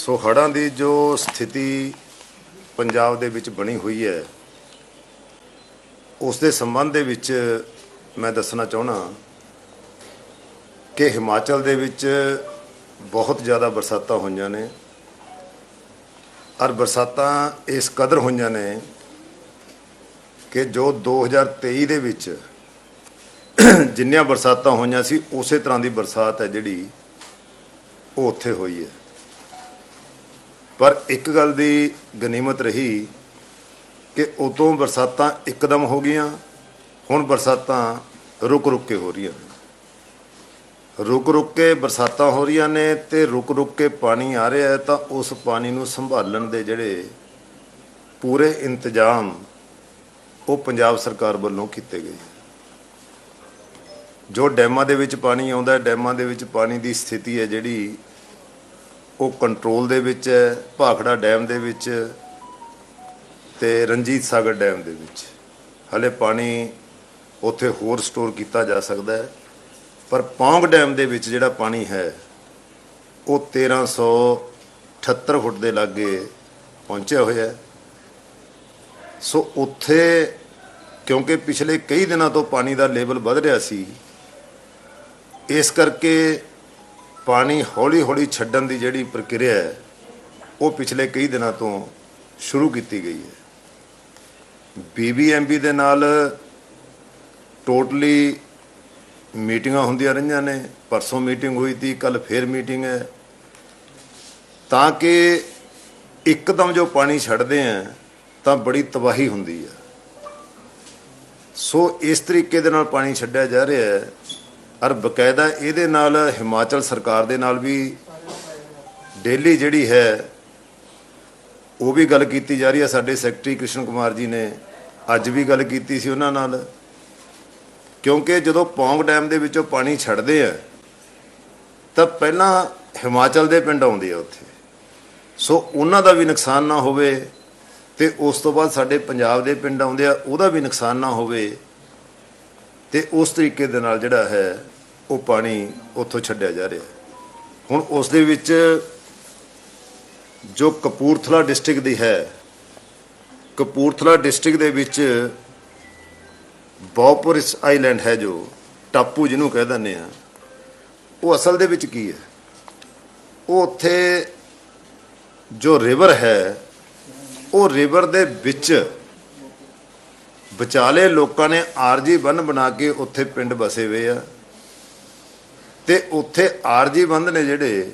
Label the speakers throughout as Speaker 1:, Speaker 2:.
Speaker 1: ਸੋ ਹੜ੍ਹਾਂ ਦੀ ਜੋ ਸਥਿਤੀ ਪੰਜਾਬ ਦੇ ਵਿੱਚ ਬਣੀ ਹੋਈ ਹੈ, ਉਸ ਦੇ ਸੰਬੰਧ ਦੇ ਵਿੱਚ ਮੈਂ ਦੱਸਣਾ ਚਾਹਣਾ ਕਿ ਹਿਮਾਚਲ ਦੇ ਵਿੱਚ ਬਹੁਤ ਜ਼ਿਆਦਾ ਬਰਸਾਤਾਂ ਹੋਈਆਂ ਨੇ ਔਰ ਬਰਸਾਤਾਂ ਇਸ ਕਦਰ ਹੋਈਆਂ ਨੇ ਕਿ ਜੋ 2023 ਦੇ ਵਿੱਚ ਜਿੰਨੀਆਂ ਬਰਸਾਤਾਂ ਹੋਈਆਂ ਸੀ, ਉਸੇ ਤਰ੍ਹਾਂ ਦੀ ਬਰਸਾਤ ਹੈ ਜਿਹੜੀ ਉਹ ਉੱਥੇ ਹੋਈ ਹੈ। ਪਰ ਇੱਕ ਗੱਲ ਦੀ ਗਨੀਮਤ ਰਹੀ ਕਿ ਉਦੋਂ ਬਰਸਾਤਾਂ ਇੱਕਦਮ ਹੋ ਗਈਆਂ, ਹੁਣ ਬਰਸਾਤਾਂ ਰੁਕ ਰੁਕ ਕੇ ਹੋ ਰਹੀਆਂ ਨੇ। ਰੁਕ ਰੁਕ ਕੇ ਬਰਸਾਤਾਂ ਹੋ ਰਹੀਆਂ ਨੇ ਤੇ ਰੁਕ ਰੁਕ ਕੇ ਪਾਣੀ ਆ ਰਿਹਾ ਤਾਂ ਉਸ ਪਾਣੀ ਨੂੰ ਸੰਭਾਲਣ ਦੇ ਜਿਹੜੇ ਪੂਰੇ ਇੰਤਜ਼ਾਮ ਉਹ ਪੰਜਾਬ ਸਰਕਾਰ ਵੱਲੋਂ ਕੀਤੇ ਗਏ ਜੋ ਡੈਮਾਂ ਦੇ ਵਿੱਚ ਪਾਣੀ ਆਉਂਦਾ ਹੈ, ਡੈਮਾਂ ਦੇ ਵਿੱਚ ਪਾਣੀ ਦੀ ਸਥਿਤੀ ਹੈ ਜਿਹੜੀ ਉਹ ਕੰਟਰੋਲ ਦੇ ਵਿੱਚ ਹੈ, ਭਾਖੜਾ ਡੈਮ ਦੇ ਵਿੱਚ ਤੇ ਰਣਜੀਤ ਸਾਗਰ ਡੈਮ ਦੇ ਵਿੱਚ। ਹਲੇ ਪਾਣੀ ਉੱਥੇ ਹੋਰ ਸਟੋਰ ਕੀਤਾ ਜਾ ਸਕਦਾ ਹੈ, ਪਰ ਪੌਂਗ ਡੈਮ ਦੇ ਵਿੱਚ ਜਿਹੜਾ ਪਾਣੀ ਹੈ, ਉਹ 1378 ਫੁੱਟ ਦੇ ਲਾਗੇ ਪਹੁੰਚਿਆ ਹੋਇਆ ਹੈ। ਸੋ ਉੱਥੇ ਕਿਉਂਕਿ ਪਿਛਲੇ ਕਈ ਦਿਨਾਂ ਤੋਂ ਪਾਣੀ ਦਾ ਲੈਵਲ ਵੱਧ ਰਿਹਾ ਸੀ, ਇਸ ਕਰਕੇ ਪਾਣੀ ਹੌਲੀ-ਹੌਲੀ ਛੱਡਣ ਦੀ ਜਿਹੜੀ ਪ੍ਰਕਿਰਿਆ ਹੈ, ਉਹ ਪਿਛਲੇ ਕਈ ਦਿਨਾਂ ਤੋਂ ਸ਼ੁਰੂ ਕੀਤੀ ਗਈ ਹੈ। ਬੀਬੀਐਮਬੀ ਦੇ ਨਾਲ ਟੋਟਲੀ ਮੀਟਿੰਗਾਂ ਹੁੰਦੀਆਂ ਰਹੀਆਂ ਨੇ, ਪਰਸੋਂ ਮੀਟਿੰਗ ਹੋਈ ਤੀ ਕੱਲ ਫੇਰ ਮੀਟਿੰਗ ਹੈ। ਤਾਂ ਕਿ ਇੱਕਦਮ ਜੋ ਪਾਣੀ ਛੱਡਦੇ ਆ, ਤਾਂ ਬੜੀ ਤਬਾਹੀ ਹੁੰਦੀ ਹੈ ਸੋ ਇਸ ਤਰੀਕੇ ਦੇ ਨਾਲ ਪਾਣੀ ਛੱਡਿਆ ਜਾ ਰਿਹਾ ਹੈ। ਔਰ ਬਕਾਇਦਾ ਇਹਦੇ ਨਾਲ ਹਿਮਾਚਲ ਸਰਕਾਰ ਦੇ ਨਾਲ ਵੀ ਡੇਲੀ ਜਿਹੜੀ ਹੈ, ਉਹ ਵੀ ਗੱਲ ਕੀਤੀ ਜਾ ਰਹੀ ਹੈ। ਸਾਡੇ ਸੈਕਟਰੀ ਕ੍ਰਿਸ਼ਨ ਕੁਮਾਰ ਜੀ ਨੇ ਅੱਜ ਵੀ ਗੱਲ ਕੀਤੀ ਸੀ ਉਹਨਾਂ ਨਾਲ। ਕਿਉਂਕਿ ਜਦੋਂ ਪੌਂਗ ਡੈਮ ਦੇ ਵਿੱਚੋਂ ਪਾਣੀ ਛੱਡਦੇ ਆ, ਤਾਂ ਪਹਿਲਾਂ ਹਿਮਾਚਲ ਦੇ ਪਿੰਡ ਆਉਂਦੇ ਆ ਉੱਥੇ। ਸੋ ਉਹਨਾਂ ਦਾ ਵੀ ਨੁਕਸਾਨ ਨਾ ਹੋਵੇ ਤੇ ਉਸ ਤੋਂ ਬਾਅਦ ਸਾਡੇ ਪੰਜਾਬ ਦੇ ਪਿੰਡ ਆਉਂਦੇ ਆ, ਉਹਦਾ ਵੀ ਨੁਕਸਾਨ ਨਾ ਹੋਵੇ। ਤੇ ਉਸ ਤਰੀਕੇ ਦੇ ਨਾਲ ਜਿਹੜਾ ਹੈ ਉਹ ਪਾਣੀ ਉੱਥੋਂ ਛੱਡਿਆ ਜਾ ਰਿਹਾ। ਹੁਣ ਉਸ ਦੇ ਵਿੱਚ ਜੋ ਕਪੂਰਥਲਾ ਡਿਸਟ੍ਰਿਕਟ ਦੀ ਹੈ, ਕਪੂਰਥਲਾ ਡਿਸਟ੍ਰਿਕਟ ਦੇ ਵਿੱਚ ਬੌਪਰਿਸ ਆਈਲੈਂਡ ਹੈ ਜੋ ਟਾਪੂ ਜਿਹਨੂੰ ਕਹਿ ਦਿੰਦੇ ਆ, ਉਹ ਅਸਲ ਦੇ ਵਿੱਚ ਕੀ ਹੈ? ਉਹ ਉੱਥੇ ਜੋ ਰਿਵਰ ਹੈ, ਉਹ ਰਿਵਰ ਦੇ ਵਿੱਚ ਵਿਚਾਲੇ ਲੋਕਾਂ ਨੇ ਆਰਜੀ ਬੰਨ ਬਣਾ ਕੇ ਉੱਥੇ ਪਿੰਡ ਵਸੇ ਹੋਏ ਆ। ਤੇ ਉੱਥੇ ਆਰਜੀ ਬੰਦ ਨੇ ਜਿਹੜੇ,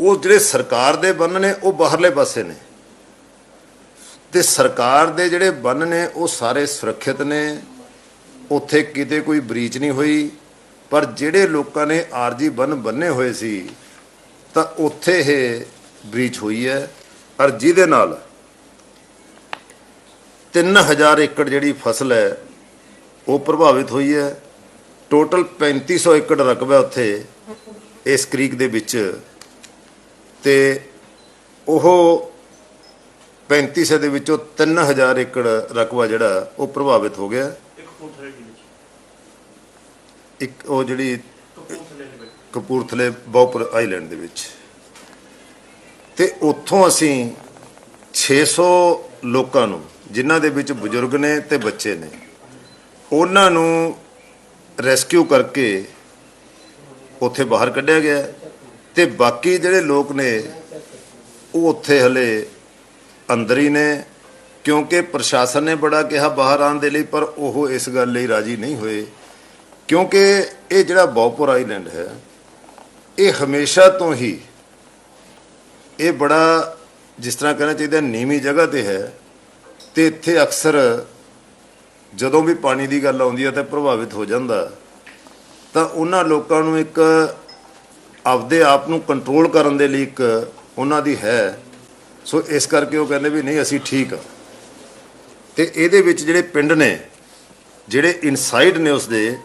Speaker 1: ਉਹ ਜਿਹੜੇ ਸਰਕਾਰ ਦੇ ਬੰਨ ਨੇ, ਉਹ ਬਾਹਰਲੇ ਪਾਸੇ ਨੇ। ਤੇ ਸਰਕਾਰ ਦੇ ਜਿਹੜੇ ਬੰਨ ਨੇ, ਉਹ ਸਾਰੇ ਸੁਰੱਖਿਅਤ ਨੇ। ਉੱਥੇ ਕਿਤੇ ਕੋਈ ਬ੍ਰੀਚ ਨਹੀਂ ਹੋਈ। ਪਰ ਜਿਹੜੇ ਲੋਕਾਂ ਨੇ ਆਰਜੀ ਬੰਨ ਬੰਨੇ ਹੋਏ ਸੀ, ਤਾਂ ਉੱਥੇ ਇਹ ਬ੍ਰੀਚ ਹੋਈ ਹੈ। ਔਰ ਜਿਹਦੇ ਨਾਲ 3000 ਏਕੜ ਜਿਹੜੀ ਫਸਲ ਹੈ ਉਹ ਪ੍ਰਭਾਵਿਤ ਹੋਈ ਹੈ। ਟੋਟਲ 3500 ਏਕੜ ਰਕਬਾ ਉੱਥੇ ਇਸ ਕ੍ਰੀਕ ਦੇ ਵਿੱਚ। ਤੇ ਉਹ 3500 ਦੇ ਵਿੱਚੋਂ 3000 ਏਕੜ ਰਕਬਾ ਜਿਹੜਾ ਉਹ ਪ੍ਰਭਾਵਿਤ ਹੋ ਗਿਆ।
Speaker 2: ਇੱਕ
Speaker 1: ਉਹ ਜਿਹੜੀ
Speaker 2: ਕਪੂਰਥਲੇ
Speaker 1: ਬੌਪਰ ਆਈਲੈਂਡ ਦੇ ਵਿੱਚ। ਤੇ ਉੱਥੋਂ ਅਸੀਂ 600 ਲੋਕਾਂ ਨੂੰ ਜਿਨ੍ਹਾਂ ਦੇ ਵਿੱਚ ਬਜ਼ੁਰਗ ਨੇ ਤੇ ਬੱਚੇ ਨੇ। ਉਹਨਾਂ ਨੂੰ ਰੈਸਕਿਊ ਕਰਕੇ ਉੱਥੇ ਬਾਹਰ ਕੱਢਿਆ ਗਿਆ ਤੇ ਬਾਕੀ ਜਿਹੜੇ ਲੋਕ ਨੇ, ਉਹ ਉੱਥੇ ਹਲੇ ਅੰਦਰ ਹੀ ਨੇ, ਕਿਉਂਕਿ ਪ੍ਰਸ਼ਾਸਨ ਨੇ ਬੜਾ ਕਿਹਾ ਬਾਹਰ ਆਉਣ ਦੇ ਲਈ, ਪਰ ਉਹ ਇਸ ਗੱਲ ਲਈ ਰਾਜੀ ਨਹੀਂ ਹੋਏ। ਕਿਉਂਕਿ ਇਹ ਜਿਹੜਾ ਬੌਪੁਰ ਆਈਲੈਂਡ ਹੈ, ਇਹ ਹਮੇਸ਼ਾ ਤੋਂ ਹੀ ਇਹ ਬੜਾ ਜਿਸ ਤਰ੍ਹਾਂ ਕਹਿਣਾ ਚਾਹੀਦਾ, ਨੀਵੀਂ ਜਗ੍ਹਾ ਤੇ ਹੈ। ਤੇ ਇੱਥੇ ਅਕਸਰ ਜਦੋਂ ਵੀ ਪਾਣੀ ਦੀ ਗੱਲ ਆਉਂਦੀ ਹੈ ਤਾਂ ਪ੍ਰਭਾਵਿਤ ਹੋ ਜਾਂਦਾ। ਤਾਂ ਉਹਨਾਂ ਲੋਕਾਂ ਨੂੰ ਇੱਕ ਆਪਦੇ ਆਪ ਨੂੰ ਕੰਟਰੋਲ ਕਰਨ ਦੇ ਲਈ ਇੱਕ ਉਹਨਾਂ ਦੀ ਹੈ। ਸੋ ਇਸ ਕਰਕੇ ਉਹ ਕਹਿੰਦੇ ਵੀ ਨਹੀਂ, ਅਸੀਂ ਠੀਕ ਆ। ਤੇ ਇਹਦੇ ਵਿੱਚ ਜਿਹੜੇ ਪਿੰਡ ਨੇ, ਜਿਹੜੇ ਇਨਸਾਈਡ ਨੇ ਉਸ ਦੇ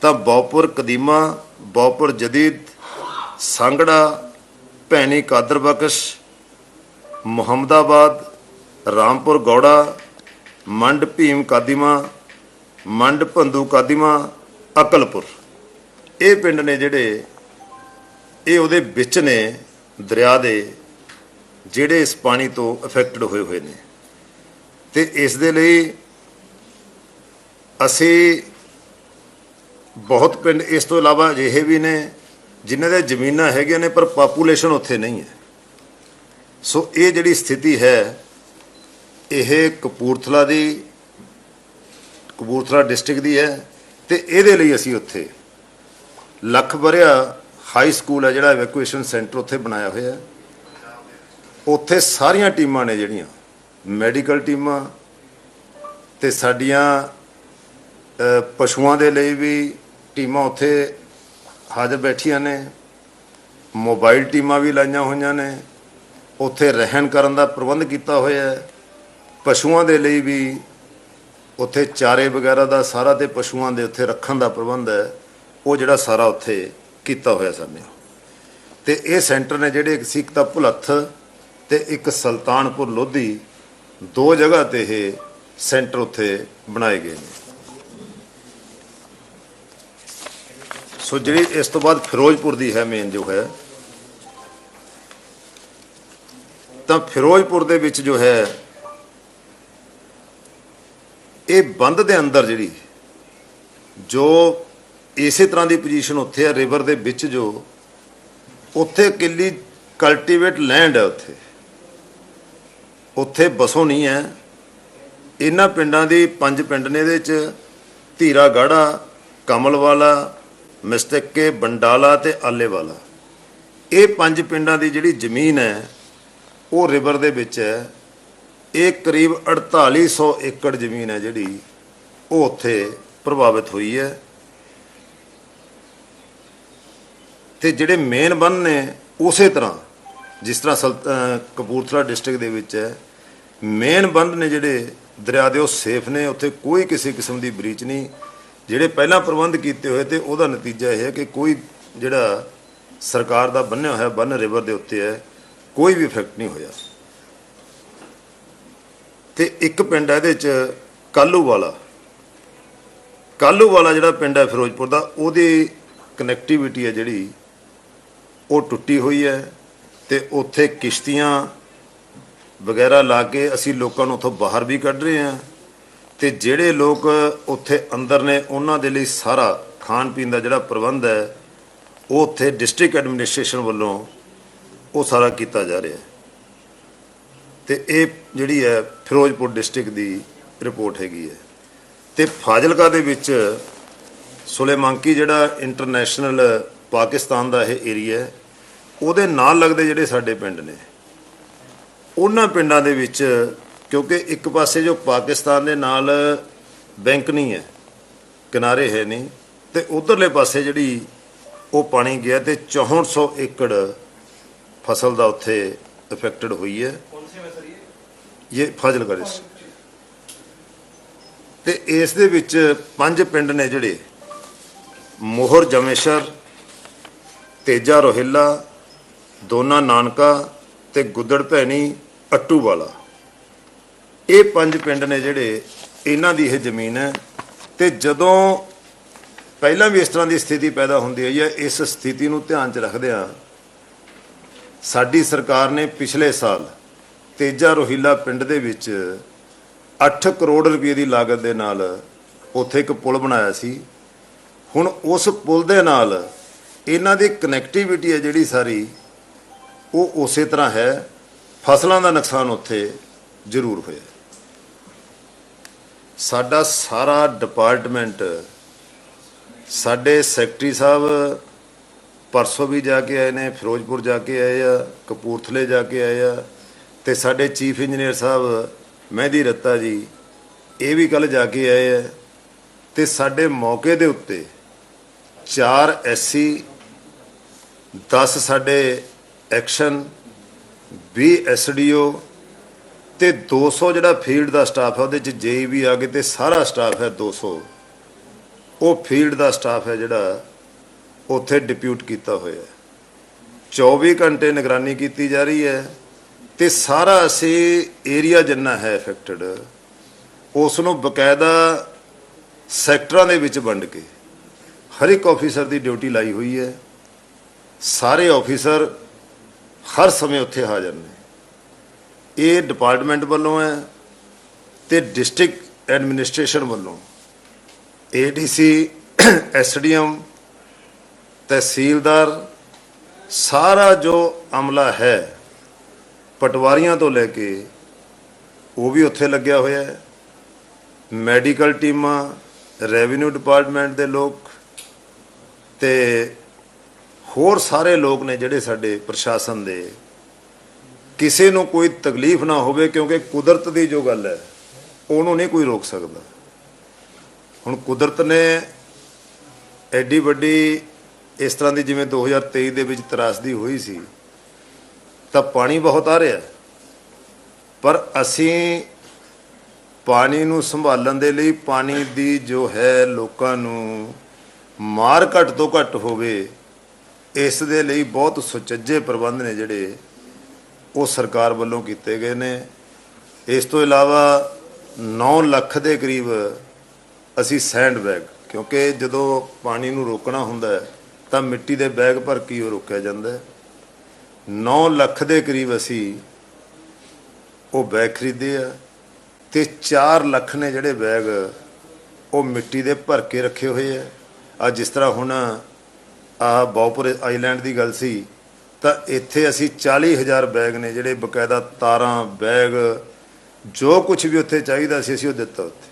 Speaker 1: ਤਾਂ ਬੌਪੁਰ ਕਦੀਮਾ ਬੌਪੁਰ ਜਦੀਦ, ਸੰਗੜਾ, ਭੈਣੀ ਕਾਦਰ ਬਖਸ਼, ਮੁਹੰਮਦਾਬਾਦ ਰਾਮਪੁਰ ਗੌੜਾ, ਮੰਡ ਭੀਮ ਕਾਦੀਮਾ, ਮੰਡ ਭੰਦੂ ਕਾਦੀਮਾ, ਅਕਲਪੁਰ। ਇਹ ਪਿੰਡ ਨੇ ਜਿਹੜੇ, ਇਹ ਉਹਦੇ ਵਿੱਚ ਨੇ ਦਰਿਆ ਦੇ, ਜਿਹੜੇ ਇਸ ਪਾਣੀ ਤੋਂ ਅਫੈਕਟਡ ਹੋਏ ਹੋਏ ਨੇ। ਤੇ ਇਸ ਦੇ ਲਈ ਅਸੀਂ ਬਹੁਤ ਪਿੰਡ ਇਸ ਤੋਂ ਇਲਾਵਾ ਅਜਿਹੇ ਵੀ ਨੇ, ਜਿਨ੍ਹਾਂ ਦੇ ਜ਼ਮੀਨਾਂ ਹੈਗੀਆਂ ਨੇ, ਪਰ ਪਾਪੂਲੇਸ਼ਨ ਉੱਥੇ ਨਹੀਂ ਹੈ। ਸੋ ਇਹ ਜਿਹੜੀ ਸਥਿਤੀ ਹੈ ਇਹ ਕਪੂਰਥਲਾ ਦੀ, ਕਪੂਰਥਲਾ ਡਿਸਟ੍ਰਿਕਟ ਦੀ ਹੈ ਤੇ ਇਹਦੇ ਲਈ ਅਸੀਂ ਉੱਥੇ ਲੱਖ ਬਰਿਆ ਹਾਈ ਸਕੂਲ ਹੈ ਜਿਹੜਾ ਇਵੈਕੂਏਸ਼ਨ ਸੈਂਟਰ ਉੱਥੇ ਬਣਾਇਆ ਹੋਇਆ ਹੈ। ਉੱਥੇ ਸਾਰੀਆਂ ਟੀਮਾਂ ਨੇ ਜਿਹੜੀਆਂ ਮੈਡੀਕਲ ਟੀਮਾਂ ਤੇ ਸਾਡੀਆਂ ਪਸ਼ੂਆਂ ਦੇ ਲਈ ਵੀ ਟੀਮਾਂ ਉੱਥੇ ਹਾਜ਼ਰ ਬੈਠੀਆਂ ਨੇ। ਮੋਬਾਈਲ ਟੀਮਾਂ ਵੀ ਲਾਈਆਂ ਹੋਈਆਂ ਨੇ। ਉੱਥੇ ਰਹਿਣ ਕਰਨ ਦਾ ਪ੍ਰਬੰਧ ਕੀਤਾ ਹੋਇਆ ਹੈ। ਪਸ਼ੂਆਂ ਦੇ ਲਈ ਵੀ ਉੱਥੇ ਚਾਰੇ ਵਗੈਰਾ ਦਾ ਸਾਰਾ ਤੇ ਪਸ਼ੂਆਂ ਦੇ ਉੱਥੇ ਰੱਖਣ ਦਾ ਪ੍ਰਬੰਧ ਹੈ, ਉਹ ਜਿਹੜਾ ਸਾਰਾ ਉੱਥੇ ਕੀਤਾ ਹੋਇਆ ਸਾਨੇ ਤੇ ਇਹ ਸੈਂਟਰ ਨੇ ਜਿਹੜੇ ਇੱਕ ਸਿੱਖ ਦਾ ਭੁਲੱਥ ਤੇ ਇੱਕ ਸੁਲਤਾਨਪੁਰ ਲੋਧੀ, ਦੋ ਜਗ੍ਹਾ ਤੇ ਇਹ ਸੈਂਟਰ ਉੱਥੇ ਬਣਾਏ ਗਏ ਨੇ। ਸੋ ਜਿਹੜੀ ਇਸ ਤੋਂ ਬਾਅਦ ਫਿਰੋਜ਼ਪੁਰ ਦੀ ਹੈ ਮੇਨ ਜੋ ਹੈ, ਤਾਂ ਫਿਰੋਜ਼ਪੁਰ ਦੇ ਵਿੱਚ ਜੋ ਹੈ ਇਹ ਬੰਦ ਦੇ ਅੰਦਰ ਜਿਹੜੀ, ਜੋ ਇਸੇ ਤਰ੍ਹਾਂ ਦੀ ਪੋਜੀਸ਼ਨ ਉੱਥੇ ਹੈ ਰਿਵਰ ਦੇ ਵਿੱਚ ਜੋ, ਉੱਥੇ ਕਿੱਲੀ ਕਲਟੀਵੇਟ ਲੈਂਡ ਹੈ ਉੱਥੇ। ਉੱਥੇ ਬਸੋਂ ਨਹੀਂ ਹੈ। ਇਹਨਾਂ ਪਿੰਡਾਂ ਦੀ, ਪੰਜ ਪਿੰਡ ਨੇ ਇਹਦੇ ਚ ਧੀਰਾ ਗਾੜਾ ਕਮਲ ਵਾਲਾ ਮਿਸਟਕੇ ਬੰਡਾਲਾ ਤੇ ਆਲੇ ਵਾਲਾ ਇਹ ਪੰਜ ਪਿੰਡਾਂ ਦੀ ਜਿਹੜੀ ਜ਼ਮੀਨ ਹੈ, ਉਹ ਰਿਵਰ ਦੇ ਵਿੱਚ ਹੈ। ਇਹ ਕਰੀਬ 4800 ਏਕੜ ਜ਼ਮੀਨ ਹੈ ਜਿਹੜੀ ਉਹ ਉੱਥੇ ਪ੍ਰਭਾਵਿਤ ਹੋਈ ਹੈ। ਤੇ ਜਿਹੜੇ ਮੇਨ ਬੰਨ ਨੇ, ਉਸੇ ਤਰ੍ਹਾਂ ਜਿਸ ਤਰ੍ਹਾਂ ਸਲਤ- ਕਪੂਰਥਲਾ ਡਿਸਟ੍ਰਿਕਟ ਦੇ ਵਿੱਚ ਹੈ ਮੇਨ ਬੰਦ ਨੇ ਜਿਹੜੇ ਦਰਿਆ ਦੇ ਉਹ ਸੇਫ ਨੇ, ਉੱਥੇ ਕੋਈ ਕਿਸੇ ਕਿਸਮ ਦੀ ਬਰੀਚ ਨਹੀਂ। ਜਿਹੜੇ ਪਹਿਲਾਂ ਪ੍ਰਬੰਧ ਕੀਤੇ ਹੋਏ ਤੇ ਉਹਦਾ ਨਤੀਜਾ ਇਹ ਹੈ ਕਿ ਕੋਈ ਜਿਹੜਾ ਸਰਕਾਰ ਦਾ ਬੰਨਿਆ ਹੋਇਆ ਬੰਨ ਰਿਵਰ ਦੇ ਉੱਤੇ ਹੈ, ਕੋਈ ਵੀ ਇਫੈਕਟ ਨਹੀਂ ਹੋਇਆ। ਤੇ ਇੱਕ ਪਿੰਡ ਹੈ ਇਹਦੇ ਚ ਕਾਲੂ ਵਾਲਾ ਕਾਲੂ ਵਾਲਾ ਜਿਹੜਾ ਪਿੰਡ ਹੈ ਫਿਰੋਜ਼ਪੁਰ ਦਾ, ਉਹਦੀ ਕਨੈਕਟੀਵਿਟੀ ਹੈ ਜਿਹੜੀ, ਉਹ ਟੁੱਟੀ ਹੋਈ ਹੈ ਤੇ ਉੱਥੇ ਕਿਸ਼ਤੀਆਂ ਵਗੈਰਾ ਲਾ ਕੇ ਅਸੀਂ ਲੋਕਾਂ ਨੂੰ ਉੱਥੋਂ ਬਾਹਰ ਵੀ ਕੱਢ ਰਹੇ ਹਾਂ ਤੇ ਜਿਹੜੇ ਲੋਕ ਉੱਥੇ ਅੰਦਰ ਨੇ, ਉਹਨਾਂ ਦੇ ਲਈ ਸਾਰਾ ਖਾਣ ਪੀਣ ਦਾ ਜਿਹੜਾ ਪ੍ਰਬੰਧ ਹੈ, ਉਹ ਉੱਥੇ ਡਿਸਟ੍ਰਿਕਟ ਐਡਮਿਨਿਸਟ੍ਰੇਸ਼ਨ ਵੱਲੋਂ ਉਹ ਸਾਰਾ ਕੀਤਾ ਜਾ ਰਿਹਾ ਹੈ। ਤੇ ਇਹ ਜਿਹੜੀ ਹੈ ਫਿਰੋਜ਼ਪੁਰ ਡਿਸਟ੍ਰਿਕਟ ਦੀ ਰਿਪੋਰਟ ਹੈਗੀ ਹੈ। ਤੇ ਫਾਜ਼ਿਲਕਾ ਦੇ ਵਿੱਚ ਸੁਲੇਮਾਂਕੀ ਜਿਹੜਾ ਇੰਟਰਨੈਸ਼ਨਲ ਪਾਕਿਸਤਾਨ ਦਾ ਇਹ ਏਰੀਆ ਹੈ, ਉਹਦੇ ਨਾਲ ਲੱਗਦੇ ਜਿਹੜੇ ਸਾਡੇ ਪਿੰਡ ਨੇ, ਉਹਨਾਂ ਪਿੰਡਾਂ ਦੇ ਵਿੱਚ ਕਿਉਂਕਿ ਇੱਕ ਪਾਸੇ ਜੋ ਪਾਕਿਸਤਾਨ ਦੇ ਨਾਲ ਬੈਂਕ ਨਹੀਂ ਹੈ, ਕਿਨਾਰੇ ਹੈ ਨਹੀਂ, ਤੇ ਉਧਰਲੇ ਪਾਸੇ ਜਿਹੜੀ ਉਹ ਪਾਣੀ ਗਿਆ ਤੇ 6400 ਏਕੜ ਫਸਲ ਦਾ ਉੱਥੇ ਇਫੈਕਟਡ ਹੋਈ ਹੈ। ਇਹ ਫਾਜ਼ਿਲਕਾ ਡਿਸਟ੍ਰਿਕਟ ਤੇ ਇਸ ਦੇ ਵਿੱਚ ਪੰਜ ਪਿੰਡ ਨੇ ਜਿਹੜੇ, ਮੋਹਰ, ਜਮੇਸ਼ਰ, ਤੇਜਾ ਰੋਹਿਲਾ, ਦੋਨਾ ਨਾਨਕਾ ਤੇ ਗੁੱਦੜ ਭੈਣੀ ਅੱਟੂ ਵਾਲਾ। ਇਹ ਪੰਜ ਪਿੰਡ ਨੇ ਜਿਹੜੇ ਇਹਨਾਂ ਦੀ ਇਹ ਜ਼ਮੀਨ ਹੈ ਤੇ ਜਦੋਂ ਪਹਿਲਾਂ ਵੀ ਇਸ ਤਰ੍ਹਾਂ ਦੀ ਸਥਿਤੀ ਪੈਦਾ ਹੁੰਦੀ ਹੈ, ਇਸ ਸਥਿਤੀ ਨੂੰ ਧਿਆਨ 'ਚ ਰੱਖਦਿਆਂ ਸਾਡੀ ਸਰਕਾਰ ਨੇ ਪਿਛਲੇ ਸਾਲ ਤੇਜਾ ਰੋਹਿਲਾ ਪਿੰਡ ਦੇ ਵਿੱਚ 8 ਕਰੋੜ ਰੁਪਏ ਦੀ ਲਾਗਤ ਦੇ ਨਾਲ ਉੱਥੇ ਇੱਕ ਪੁਲ ਬਣਾਇਆ ਸੀ। ਹੁਣ ਉਸ ਪੁਲ ਦੇ ਨਾਲ ਇਹਨਾਂ ਦੀ ਕਨੈਕਟੀਵਿਟੀ ਹੈ ਜਿਹੜੀ ਸਾਰੀ, ਉਹ ਉਸੇ ਤਰ੍ਹਾਂ ਹੈ। ਫਸਲਾਂ ਦਾ ਨੁਕਸਾਨ ਉੱਥੇ ਜ਼ਰੂਰ ਹੋਇਆ ਸਾਡਾ ਸਾਰਾ ਡਿਪਾਰਟਮੈਂਟ ਸਾਡੇ ਸੈਕਟਰੀ ਸਾਹਿਬ ਪਰਸੋਂ ਵੀ ਜਾ ਕੇ ਆਏ ਨੇ, ਫਿਰੋਜ਼ਪੁਰ ਜਾ ਕੇ ਆਏ ਆ, ਕਪੂਰਥਲੇ ਜਾ ਕੇ ਆਏ ਆ। ਤੇ ਸਾਡੇ ਚੀਫ ਇੰਜੀਨੀਅਰ ਸਾਹਿਬ ਮਹਿਦੀ ਰੱਤਾ ਜੀ, ਇਹ ਵੀ ਕੱਲ ਜਾ ਕੇ ਆਏ ਹੈ ਤੇ ਸਾਡੇ ਮੌਕੇ ਦੇ ਉੱਤੇ 4 ਐਸਸੀ 10 ਸਾਡੇ ਐਕਸ਼ਨ 20 ਐਸਡੀਓ ਤੇ 200 ਜਿਹੜਾ ਫੀਲਡ ਦਾ ਸਟਾਫ ਹੈ, ਉਹਦੇ ਚ ਜੇਈ ਵੀ ਆ ਗਏ ਤੇ ਸਾਰਾ ਸਟਾਫ ਹੈ 200 ਉਹ ਫੀਲਡ ਦਾ ਸਟਾਫ ਹੈ ਜਿਹੜਾ ਉੱਥੇ ਡਿਪਿਊਟ ਕੀਤਾ ਹੋਇਆ। ਹੈ 24 ਘੰਟੇ ਨਿਗਰਾਨੀ ਕੀਤੀ ਜਾ ਰਹੀ ਹੈ। ਤੇ ਸਾਰਾ ਅਸੀਂ ਏਰੀਆ ਜਿੰਨਾ ਹੈ ਅਫੈਕਟਡ ਉਸ ਨੂੰ ਬਕਾਇਦਾ ਸੈਕਟਰਾਂ ਦੇ ਵਿੱਚ ਵੰਡ ਕੇ ਹਰ ਇੱਕ ਆਫੀਸਰ ਦੀ ਡਿਊਟੀ ਲਾਈ ਹੋਈ ਹੈ। ਸਾਰੇ ਆਫੀਸਰ ਹਰ ਸਮੇਂ ਉੱਥੇ ਹਾਜ਼ਰ ਨੇ। ਇਹ ਡਿਪਾਰਟਮੈਂਟ ਵੱਲੋਂ ਹੈ ਤੇ ਡਿਸਟ੍ਰਿਕਟ ਐਡਮਿਨਿਸਟ੍ਰੇਸ਼ਨ ਵੱਲੋਂ। ਏਡੀਸੀ ਐਸਡੀਐਮ ਤਹਿਸੀਲਦਾਰ, ਸਾਰਾ ਜੋ ਅਮਲਾ ਹੈ ਪਟਵਾਰੀਆਂ ਤੋਂ ਲੈ ਕੇ ਉਹ ਵੀ ਉੱਥੇ ਲੱਗਿਆ ਹੋਇਆ ਹੈ। ਮੈਡੀਕਲ ਟੀਮਾਂ, ਰੈਵਨਿਊ ਡਿਪਾਰਟਮੈਂਟ ਦੇ ਲੋਕ ਤੇ ਹੋਰ ਸਾਰੇ ਲੋਕ ਨੇ ਜਿਹੜੇ ਸਾਡੇ ਪ੍ਰਸ਼ਾਸਨ ਦੇ। ਕਿਸੇ ਨੂੰ ਕੋਈ ਤਕਲੀਫ ਨਾ ਹੋਵੇ ਕਿਉਂਕਿ ਕੁਦਰਤ ਦੀ ਜੋ ਗੱਲ ਹੈ, ਉਹਨੂੰ ਨਹੀਂ ਕੋਈ ਰੋਕ ਸਕਦਾ। ਹੁਣ ਕੁਦਰਤ ਨੇ ਐਡੀ ਵੱਡੀ ਇਸ ਤਰ੍ਹਾਂ ਦੀ ਜਿਵੇਂ 2023 ਦੇ ਵਿੱਚ ਤਰਾਸਦੀ ਹੋਈ ਸੀ ਤਾਂ ਪਾਣੀ ਬਹੁਤ ਆ ਰਿਹਾ। ਪਰ ਅਸੀਂ ਪਾਣੀ ਨੂੰ ਸੰਭਾਲਣ ਦੇ ਲਈ ਪਾਣੀ ਦੀ ਜੋ ਹੈ ਲੋਕਾਂ ਨੂੰ ਮਾਰ ਘੱਟ ਤੋਂ ਘੱਟ ਹੋਵੇ, ਇਸ ਦੇ ਲਈ ਬਹੁਤ ਸੁਚੱਜੇ ਪ੍ਰਬੰਧ ਨੇ ਜਿਹੜੇ ਉਹ ਸਰਕਾਰ ਵੱਲੋਂ ਕੀਤੇ ਗਏ ਨੇ। ਇਸ ਤੋਂ ਇਲਾਵਾ 9 ਲੱਖ ਦੇ ਕਰੀਬ ਅਸੀਂ ਸੈਂਡ ਬੈਗ, ਕਿਉਂਕਿ ਜਦੋਂ ਪਾਣੀ ਨੂੰ ਰੋਕਣਾ ਹੁੰਦਾ ਤਾਂ ਮਿੱਟੀ ਦੇ ਬੈਗ ਭਰ ਕੇ ਉਹ ਰੋਕਿਆ ਜਾਂਦਾ ਹੈ। 9 ਲੱਖ ਦੇ ਕਰੀਬ ਅਸੀਂ ਉਹ ਬੈਗ ਖਰੀਦੇ ਆ ਤੇ 4 ਲੱਖ ਨੇ ਜਿਹੜੇ ਬੈਗ ਉਹ ਮਿੱਟੀ ਦੇ ਭਰ ਕੇ ਰੱਖੇ ਹੋਏ ਆ। ਆ ਜਿਸ ਤਰ੍ਹਾਂ ਹੁਣ ਆ ਬੌਪੁਰ ਆਈਲੈਂਡ ਦੀ ਗੱਲ ਸੀ, ਤਾਂ ਇੱਥੇ ਅਸੀਂ 40000 ਬੈਗ ਨੇ ਜਿਹੜੇ ਬਕਾਇਦਾ ਤਾਰਾਂ, ਬੈਗ, ਜੋ ਕੁਝ ਵੀ ਉੱਥੇ ਚਾਹੀਦਾ ਸੀ ਅਸੀਂ ਉਹ ਦਿੱਤਾ ਉੱਥੇ।